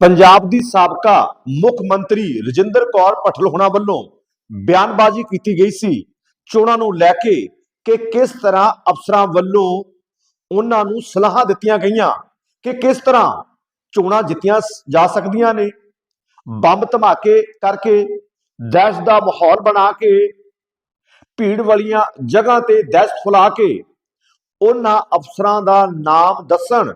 ਪੰਜਾਬ ਦੀ ਸਾਬਕਾ ਮੁੱਖ ਮੰਤਰੀ ਰਜਿੰਦਰ ਕੌਰ ਪਟਲ ਹੋਣਾ ਵੱਲੋਂ ਬਿਆਨਬਾਜ਼ੀ ਕੀਤੀ ਗਈ ਸੀ। ਚੋਣਾਂ ਨੂੰ ਲੈ ਕੇ ਕਿ ਕਿਸ ਤਰ੍ਹਾਂ ਅਫਸਰਾਂ ਵੱਲੋਂ ਉਹਨਾਂ ਨੂੰ ਸਲਾਹਾਂ ਦਿੱਤੀਆਂ ਗਈਆਂ, ਕਿ ਕਿਸ ਤਰ੍ਹਾਂ ਚੋਣਾਂ ਜਿੱਤੀਆਂ ਜਾ ਸਕਦੀਆਂ ਨੇ। ਬੰਬ ਧਮਾਕੇ ਕਰਕੇ ਦਹਿਸ਼ਤ ਦਾ ਮਾਹੌਲ ਬਣਾ ਕੇ, ਭੀੜ ਵਾਲੀਆਂ ਜਗ੍ਹਾ ਤੇ ਦਹਿਸ਼ਤ ਫੁਲਾ ਕੇ, ਉਹਨਾਂ ਅਫਸਰਾਂ ਦਾ ਨਾਮ ਦੱਸਣ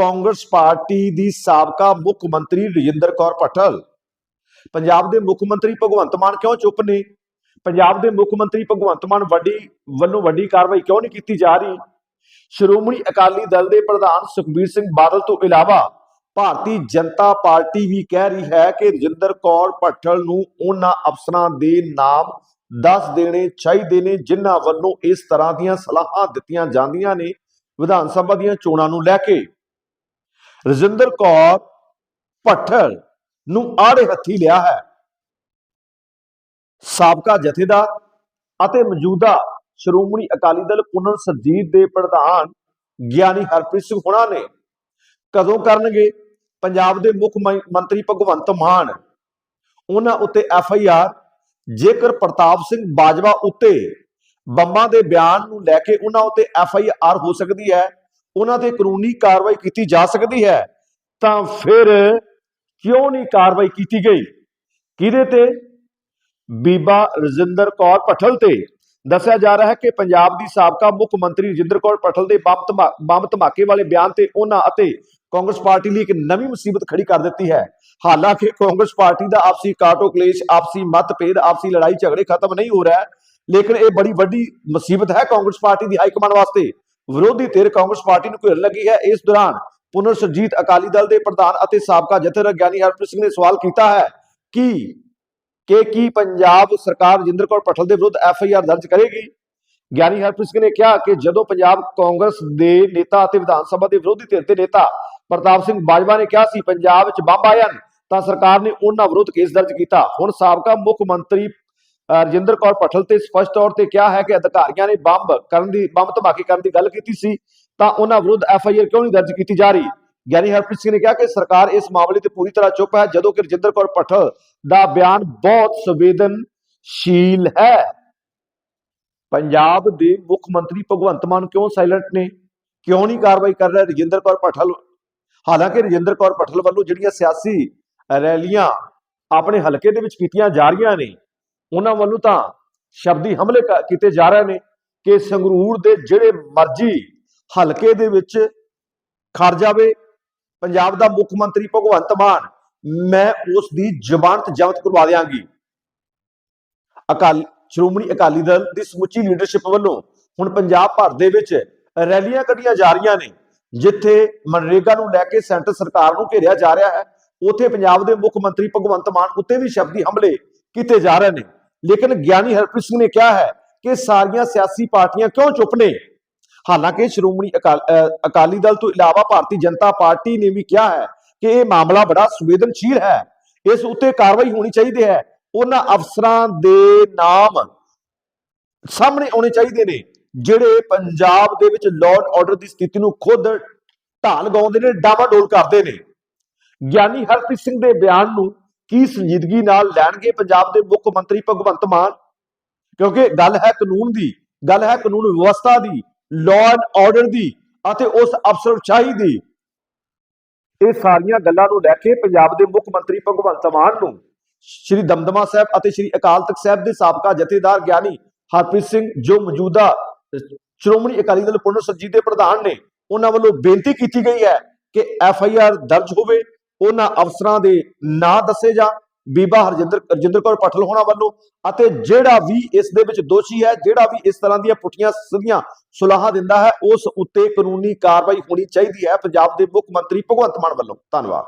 ਕਾਂਗਰਸ ਪਾਰਟੀ ਦੀ ਸਾਬਕਾ ਮੁੱਖ ਮੰਤਰੀ ਰਜਿੰਦਰ ਕੌਰ ਪਟਲ ਪੰਜਾਬ ਦੇ ਮੁੱਖ ਮੰਤਰੀ ਭਗਵੰਤ ਮਾਨ ਕਿਉਂ ਚੁੱਪ ਨੇ? ਪੰਜਾਬ ਦੇ ਮੁੱਖ ਮੰਤਰੀ ਭਗਵੰਤ ਮਾਨ ਵੱਡੀ, ਵੱਲੋਂ ਵੱਡੀ ਕਾਰਵਾਈ ਕਿਉਂ ਨਹੀਂ ਕੀਤੀ ਜਾ ਰਹੀ? ਸ਼੍ਰੋਮਣੀ ਅਕਾਲੀ ਦਲ ਦੇ ਪ੍ਰਧਾਨ ਸੁਖਬੀਰ ਸਿੰਘ ਬਾਦਲ ਤੋਂ ਇਲਾਵਾ ਭਾਰਤੀ ਜਨਤਾ ਪਾਰਟੀ ਵੀ ਕਹਿ ਰਹੀ ਹੈ ਕਿ ਰਜਿੰਦਰ ਕੌਰ ਪਟਲ ਨੂੰ ਉਹਨਾਂ ਅਫਸਰਾਂ ਦੇ ਨਾਮ ਦੱਸ ਦੇਣੇ ਚਾਹੀਦੇ ਨੇ, ਜਿਨ੍ਹਾਂ ਵੱਲੋਂ ਇਸ ਤਰ੍ਹਾਂ ਦੀਆਂ ਸਲਾਹਾਂ ਦਿੱਤੀਆਂ ਜਾਂਦੀਆਂ ਨੇ ਵਿਧਾਨ ਸਭਾ ਦੀਆਂ ਚੋਣਾਂ ਨੂੰ ਲੈ ਕੇ। ਰਜਿੰਦਰ ਕੌਰ ਪੱਠਲ ਨੂੰ ਆੜੇ ਹੱਥੀ ਲਿਆ ਹੈ। ਸਾਬਕਾ ਜਥੇਦਾਰ ਅਤੇ ਮੌਜੂਦਾ ਸ਼੍ਰੋਮਣੀ ਅਕਾਲੀ ਦਲ ਪੁਨਰ ਸਰਜੀਤ ਦੇ ਪ੍ਰਧਾਨ ਗਿਆਨੀ ਹਰਪ੍ਰੀਤ ਸਿੰਘ ਹੁਣਾ ਨੇ ਕਦੋਂ ਕਰਨਗੇ? ਪੰਜਾਬ ਦੇ ਮੁੱਖ ਮੰਤਰੀ ਭਗਵੰਤ ਮਾਨ। ਉਹਨਾਂ ਉੱਤੇ ਐਫ ਆਈ ਆਰ। ਜੇਕਰ ਪ੍ਰਤਾਪ ਸਿੰਘ ਬਾਜਵਾ ਉੱਤੇ ਬੰਬਾਂ ਦੇ ਬਿਆਨ ਨੂੰ ਲੈ ਕੇ ਉਹਨਾਂ ਉੱਤੇ ਐਫ ਆਈ ਆਰ ਹੋ ਸਕਦੀ ਹੈ ਉਹਨਾਂ ਤੇ ਕਾਨੂੰਨੀ ਕਾਰਵਾਈ ਕੀਤੀ ਜਾ ਸਕਦੀ ਹੈ, ਤਾਂ ਫਿਰ ਕਿਉਂ ਨਹੀਂ ਕਾਰਵਾਈ ਕੀਤੀ ਗਈ? ਕਿਹਦੇ ਤੇ? ਬੀਬਾ ਰਜਿੰਦਰ ਕੌਰ ਪਠਲ ਤੇ। ਦੱਸਿਆ ਜਾ ਰਿਹਾ ਹੈ ਕਿ ਪੰਜਾਬ ਦੀ ਸਾਬਕਾ ਮੁੱਖ ਮੰਤਰੀ ਰਜਿੰਦਰ ਕੌਰ ਪਠਲ ਦੇ ਬੰਬ ਧਮਾ- ਬੰਬ ਧਮਾਕੇ ਵਾਲੇ ਬਿਆਨ ਤੇ ਉਹਨਾਂ ਅਤੇ ਕਾਂਗਰਸ ਪਾਰਟੀ ਲਈ ਇੱਕ ਨਵੀਂ ਮੁਸੀਬਤ ਖੜੀ ਕਰ ਦਿੱਤੀ ਹੈ। ਹਾਲਾਂਕਿ ਕਾਂਗਰਸ ਪਾਰਟੀ ਦਾ ਆਪਸੀ ਕਾਟੋ ਕਲੇਸ਼, ਆਪਸੀ ਮਤਭੇਦ, ਆਪਸੀ ਲੜਾਈ ਝਗੜੇ ਖਤਮ ਨਹੀਂ ਹੋ ਰਿਹਾ, ਲੇਕਿਨ ਇਹ ਬੜੀ ਵੱਡੀ ਮੁਸੀਬਤ ਹੈ ਕਾਂਗਰਸ ਪਾਰਟੀ ਦੀ ਹਾਈ ਕਮਾਂਡ ਵਾਸਤੇ। ਵਿਰੋਧੀ ਧਿਰ ਕਾਂਗਰਸ ਪਾਰਟੀ ਨੂੰ ਘੇਰਨ ਲੱਗੀ ਹੈ। ਇਸ ਦੌਰਾਨ ਪੁਨਰ ਸੁਰਜੀਤ ਅਕਾਲੀ ਦਲ ਦੇ ਪ੍ਰਧਾਨ ਅਤੇ ਸਾਬਕਾ ਜਥੇਦਾਰ ਗਿਆਨੀ ਹਰਪ੍ਰੀਤ ਸਿੰਘ ਨੇ ਸਵਾਲ ਕੀਤਾ ਹੈ ਕਿ ਕਿ ਕੀ ਪੰਜਾਬ ਸਰਕਾਰ ਰਜਿੰਦਰ ਕੌਰ ਪਟਲ ਦੇ ਵਿਰੁੱਧ ਐਫ ਆਈ ਆਰ ਦਰਜ ਕਰੇਗੀ? ਗਿਆਨੀ ਹਰਪ੍ਰੀਤ ਸਿੰਘ ਨੇ ਕਿਹਾ ਕਿ ਜਦੋਂ ਪੰਜਾਬ ਕਾਂਗਰਸ ਦੇ ਨੇਤਾ ਅਤੇ ਵਿਧਾਨ ਸਭਾ ਦੇ ਵਿਰੋਧੀ ਧਿਰ ਦੇ ਨੇਤਾ ਪ੍ਰਤਾਪ ਸਿੰਘ ਬਾਜਵਾ ਨੇ ਕਿਹਾ ਸੀ, ਪੰਜਾਬ ਵਿੱਚ ਬੰਬ ਆਏ ਹਨ, ਤਾਂ ਸਰਕਾਰ ਨੇ ਉਹਨਾਂ ਵਿਰੁੱਧ ਕੇਸ ਦਰਜ ਕੀਤਾ। ਹੁਣ ਸਾਬਕਾ ਮੁੱਖ ਮੰਤਰੀ ਰਜਿੰਦਰ ਕੌਰ ਪਟਲ ਤੇ ਸਪਸ਼ਟ ਤੌਰ ਤੇ ਕਿਹਾ ਹੈ ਕਿ ਅਧਿਕਾਰੀਆਂ ਨੇ ਬੰਬ ਕਰਨ ਦੀ, ਬੰਬ ਧਮਾਕੇ ਕਰਨ ਦੀ ਗੱਲ ਕੀਤੀ ਸੀ, ਤਾਂ ਉਹਨਾਂ ਵਿਰੁੱਧ ਐਫ ਆਈ ਆਰ ਕਿਉਂ ਨਹੀਂ ਦਰਜ ਕੀਤੀ ਜਾ ਰਹੀ? ਗਿਆਨੀ ਹਰਪ੍ਰੀਤ ਸਿੰਘ ਨੇ ਕਿਹਾ ਕਿ ਸਰਕਾਰ ਇਸ ਮਾਮਲੇ ਤੇ ਪੂਰੀ ਤਰ੍ਹਾਂ ਚੁੱਪ ਹੈ, ਜਦੋਂ ਕਿ ਰਜਿੰਦਰ ਕੌਰ ਪਟਲ ਦਾ ਬਿਆਨ ਬਹੁਤ ਸੰਵੇਦਨਸ਼ੀਲ ਹੈ। ਪੰਜਾਬ ਦੇ ਮੁੱਖ ਮੰਤਰੀ ਭਗਵੰਤ ਮਾਨ ਕਿਉਂ ਸਾਇਲੈਂਟ ਨੇ? ਕਿਉਂ ਨਹੀਂ ਕਾਰਵਾਈ ਕਰ ਰਿਹਾ ਰਜਿੰਦਰ ਕੌਰ ਪਠਲ ਹਾਲਾਂਕਿ ਰਜਿੰਦਰ ਕੌਰ ਪਠਲ ਵੱਲੋਂ ਜਿਹੜੀਆਂ ਸਿਆਸੀ ਰੈਲੀਆਂ ਆਪਣੇ ਹਲਕੇ ਦੇ ਵਿੱਚ ਕੀਤੀਆਂ ਜਾ ਰਹੀਆਂ ਨੇ ਉਹਨਾਂ ਵੱਲੋਂ ਤਾਂ ਸ਼ਬਦੀ ਹਮਲੇ ਕੀਤੇ ਜਾ ਰਹੇ ਨੇ ਕਿ ਸੰਗਰੂਰ ਦੇ ਜਿਹੜੇ ਮਰਜ਼ੀ ਹਲਕੇ ਦੇ ਵਿੱਚ ਖੜ ਜਾਵੇ। ਪੰਜਾਬ ਦਾ ਮੁੱਖ ਮੰਤਰੀ ਭਗਵੰਤ ਮਾਨ, ਮੈਂ ਉਸ ਦੀ ਜ਼ਮਾਨਤ ਜ਼ਬਤ ਕਰਵਾ ਦਿਆਂਗੀ। ਅਕਾਲ, ਸ਼੍ਰੋਮਣੀ ਅਕਾਲੀ ਦਲ ਦੀ ਸਮੁੱਚੀ ਲੀਡਰਸ਼ਿਪ ਵੱਲੋਂ ਹੁਣ ਪੰਜਾਬ ਭਰ ਦੇ ਵਿੱਚ ਰੈਲੀਆਂ ਕੱਢੀਆਂ ਜਾ ਰਹੀਆਂ ਨੇ, ਜਿੱਥੇ ਮਨਰੇਗਾ ਨੂੰ ਲੈ ਕੇ ਸੈਂਟਰ ਸਰਕਾਰ ਨੂੰ ਘੇਰਿਆ ਜਾ ਰਿਹਾ ਹੈ। ਉਥੇ ਪੰਜਾਬ ਦੇ ਮੁੱਖ ਮੰਤਰੀ ਭਗਵੰਤ ਮਾਨ ਉੱਤੇ ਵੀ ਸ਼ਬਦੀ ਹਮਲੇ ਕੀਤੇ ਜਾ ਰਹੇ ਨੇ। ਲੇਕਿਨ ਗਿਆਨੀ ਹਰਪ੍ਰੀਤ ਸਿੰਘ ਨੇ ਕਿਹਾ ਹੈ ਕਿ ਸਾਰੀਆਂ ਸਿਆਸੀ ਪਾਰਟੀਆਂ ਕਿਉਂ ਚੁੱਪ ਨੇ? ਹਾਲਾਂਕਿ ਸ਼੍ਰੋਮਣੀ ਅਕਾਲ- ਅਕਾਲੀ ਦਲ ਤੋਂ ਇਲਾਵਾ ਭਾਰਤੀ ਜਨਤਾ ਪਾਰਟੀ ਨੇ ਵੀ ਕਿਹਾ ਹੈ ਕਿ ਇਹ ਮਾਮਲਾ ਬੜਾ ਸੰਵੇਦਨਸ਼ੀਲ ਹੈ। ਇਸ ਉੱਤੇ ਕਾਰਵਾਈ ਹੋਣੀ ਚਾਹੀਦੀ ਹੈ। ਉਹਨਾਂ ਅਫਸਰਾਂ ਦੇ ਨਾਮ ਸਾਹਮਣੇ ਆਉਣੇ ਚਾਹੀਦੇ ਨੇ, ਜਿਹੜੇ ਪੰਜਾਬ ਦੇ ਵਿੱਚ ਲਾਅ ਆਰਡਰ ਦੀ ਸਥਿਤੀ ਨੂੰ ਖੁਦ ਢਾਲ ਗਾਉਂਦੇ ਨੇ ਡਾਵਾਡੋਲ ਕਰਦੇ ਨੇ। ਗਿਆਨੀ ਹਰਪ੍ਰੀਤ ਸਿੰਘ ਦੇ ਬਿਆਨ ਨੂੰ ਕੀ ਸੰਜੀਦਗੀ ਨਾਲ ਲੈਣਗੇ ਪੰਜਾਬ ਦੇ ਮੁੱਖ ਮੰਤਰੀ ਭਗਵੰਤ ਮਾਨ? ਕਿਉਂਕਿ ਗੱਲ ਹੈ ਕਾਨੂੰਨ ਦੀ, ਗੱਲ ਹੈ ਕਾਨੂੰਨ ਵਿਵਸਥਾ ਦੀ ਲਾਅ ਐਂਡ ਆਰਡਰ ਦੀ ਅਤੇ ਉਸ ਅਫਸਰਸ਼ਾਹੀ ਦੀ। ਇਹ ਸਾਰੀਆਂ ਗੱਲਾਂ ਨੂੰ ਲੈ ਕੇ ਪੰਜਾਬ ਦੇ ਮੁੱਖ ਮੰਤਰੀ ਭਗਵੰਤ ਮਾਨ ਨੂੰ ਸ਼੍ਰੀ ਦਮਦਮਾ ਸਾਹਿਬ ਅਤੇ ਸ਼੍ਰੀ ਅਕਾਲ ਤਖਤ ਸਾਹਿਬ ਦੇ ਸਾਬਕਾ ਜਥੇਦਾਰ ਗਿਆਨੀ ਹਰਪ੍ਰੀਤ ਸਿੰਘ ਜੋ ਮੌਜੂਦਾ ਸ਼੍ਰੋਮਣੀ ਅਕਾਲੀ ਦਲ ਪੁਨਰ ਸਰਜੀਤ ਦੇ ਪ੍ਰਧਾਨ ਨੇ, ਉਹਨਾਂ ਵੱਲੋਂ ਬੇਨਤੀ ਕੀਤੀ ਗਈ ਹੈ ਕਿ ਐਫ ਆਈ ਆਰ ਦਰਜ ਹੋਵੇ ਉਹਨਾਂ ਅਫਸਰਾਂ ਦੇ ਨਾਂ ਦੱਸੇ ਜਾ। ਬੀਬਾ ਹਰਜਿੰਦਰ, ਰਜਿੰਦਰ ਕੌਰ ਪਟਲ ਹੋਣਾ ਵੱਲੋਂ ਅਤੇ ਜਿਹੜਾ ਵੀ ਇਸ ਦੇ ਵਿੱਚ ਦੋਸ਼ੀ ਹੈ, ਜਿਹੜਾ ਵੀ ਇਸ ਤਰ੍ਹਾਂ ਦੀਆਂ ਪੁੱਠੀਆਂ ਸਿੱਧੀਆਂ ਸੁਲਾਹਾਂ ਦਿੰਦਾ ਹੈ, ਉਸ ਉੱਤੇ ਕਾਨੂੰਨੀ ਕਾਰਵਾਈ ਹੋਣੀ ਚਾਹੀਦੀ ਹੈ। ਪੰਜਾਬ ਦੇ ਮੁੱਖ ਮੰਤਰੀ ਭਗਵੰਤ ਮਾਨ ਵੱਲੋਂ। ਧੰਨਵਾਦ।